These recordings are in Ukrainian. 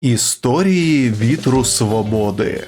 Історії вітру свободи.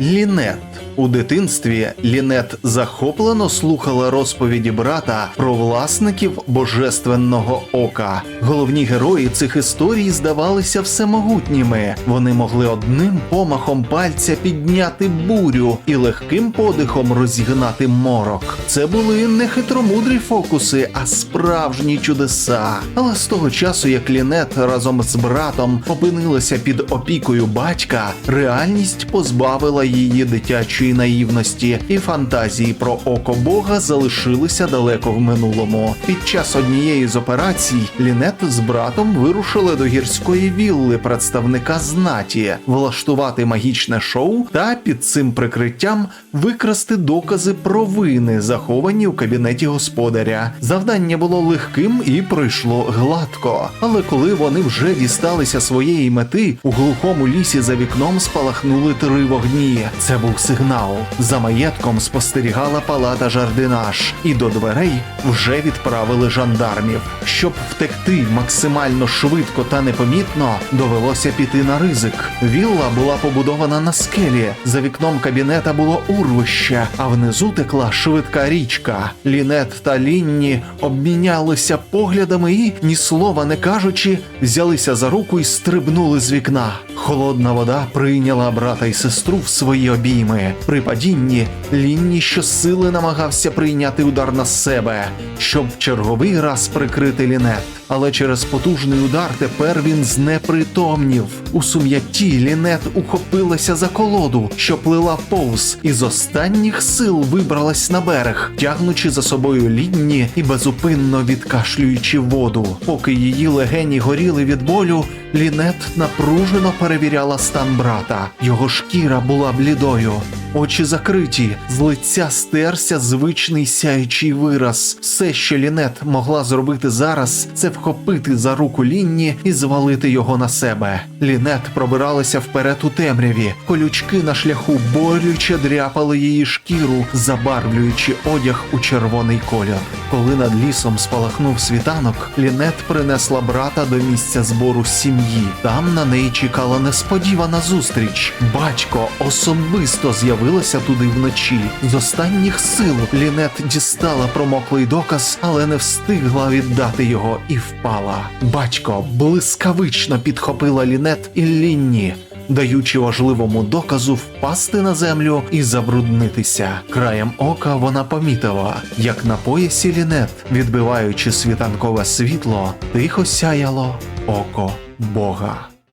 Лінет у дитинстві Лінет захоплено слухала розповіді брата про власників божественного ока. Головні герої цих історій здавалися всемогутніми. Вони могли одним помахом пальця підняти бурю і легким подихом розігнати морок. Це були не хитромудрі фокуси, а справжні чудеса. Але з того часу, як Лінет разом з братом опинилася під опікою батька, реальність позбавила її дитячої наївності, і фантазії про око Бога залишилися далеко в минулому. Під час однієї з операцій Лінет з братом вирушили до гірської вілли представника знаті, влаштувати магічне шоу та під цим прикриттям викрасти докази провини, заховані у кабінеті господаря. Завдання було легким і пройшло гладко. Але коли вони вже дісталися своєї мети, у глухому лісі за вікном спалахнули три вогні. Це був сигнал. За маєтком спостерігала палата жардинаж, і до дверей вже відправили жандармів. Щоб втекти максимально швидко та непомітно, довелося піти на ризик. Вілла була побудована на скелі. За вікном кабінета було урвище, а внизу текла швидка річка. Лінет та Лінні обмінялися поглядами і, ні слова не кажучи, взялися за руку і стрибнули з вікна. Холодна вода прийняла брата і сестру в свої обійми. При падінні Лінні щосили намагався прийняти удар на себе, щоб в черговий раз прикрити лінет. Але через потужний удар тепер він знепритомнів. У сум'ятті лінет ухопилася за колоду, що плила повз, і з останніх сил вибралась на берег, тягнучи за собою лінні і безупинно відкашлюючи воду. Поки її легені горіли від болю, лінет напружено перевіряла стан брата. Його шкіра була блідою. Очі закриті, з лиця стерся звичний сяючий вираз. Все, що Лінет могла зробити зараз, це вхопити за руку Лінні і звалити його на себе. Лінет пробиралася вперед у темряві. Колючки на шляху болюче дряпали її шкіру, забарвлюючи одяг у червоний колір. Коли над лісом спалахнув світанок, Лінет принесла брата до місця збору сім'ї. Там на неї чекала несподівана зустріч. Батько особисто з'явилася туди вночі. З останніх сил Лінет дістала промоклий доказ, але не встигла віддати його і впала. Батько блискавично підхопила Лінет і Лінні. Даючи важливому доказу впасти на землю і забруднитися. Краєм ока вона помітила, як на поясі лінет, відбиваючи світанкове світло, тихо сяяло око Бога.